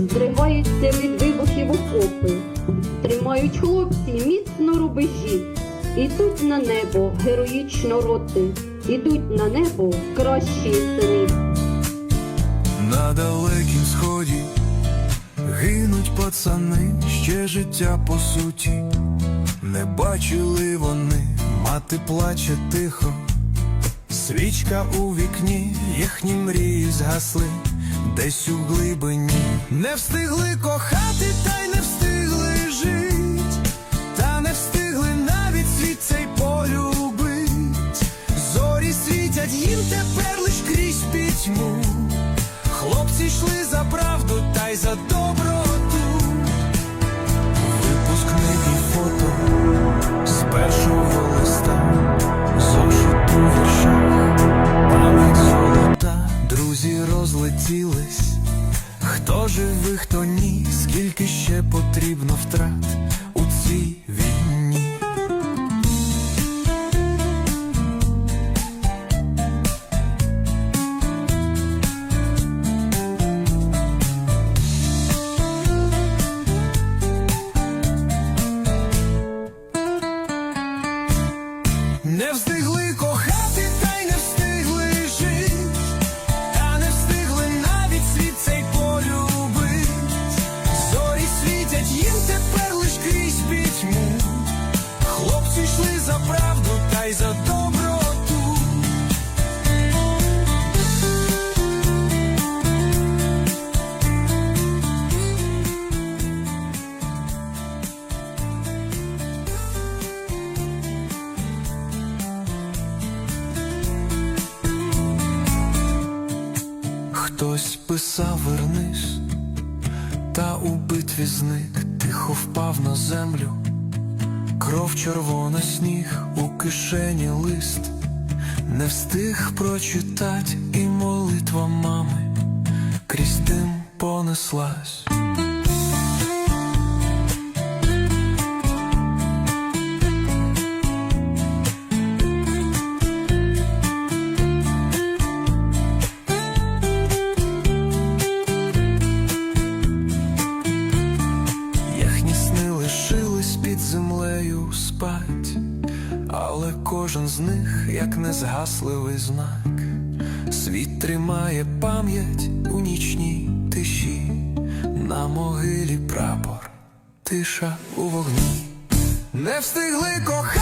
Здригаються від вибухів окопи, тримають хлопці міцно рубежі. Ідуть на небо героїчно роти, ідуть на небо кращі сини. На далекім сході гинуть пацани, ще життя по суті. Не бачили вони, мати плаче тихо, свічка у вікні, їхні мрії згасли, десь у глибині. Не встигли кохати, та й не встигли жить, та не встигли навіть світ цей полюбить. Зорі світять їм тепер лиш крізь пітьму. Розлетілись. Хто живий, хто ні, скільки ще потрібно втрат у цій війні. Не Хтось писав вернись, та у битві зник, тихо впав на землю, кров червона сніг, у кишені лист, не встиг прочитать і молитва мами. Крізь тим понеслась. Під землею спать, але кожен з них, як незгасливий знак, світ тримає пам'ять у нічній тиші, на могилі прапор, тиша у вогні. Не встигли кохати,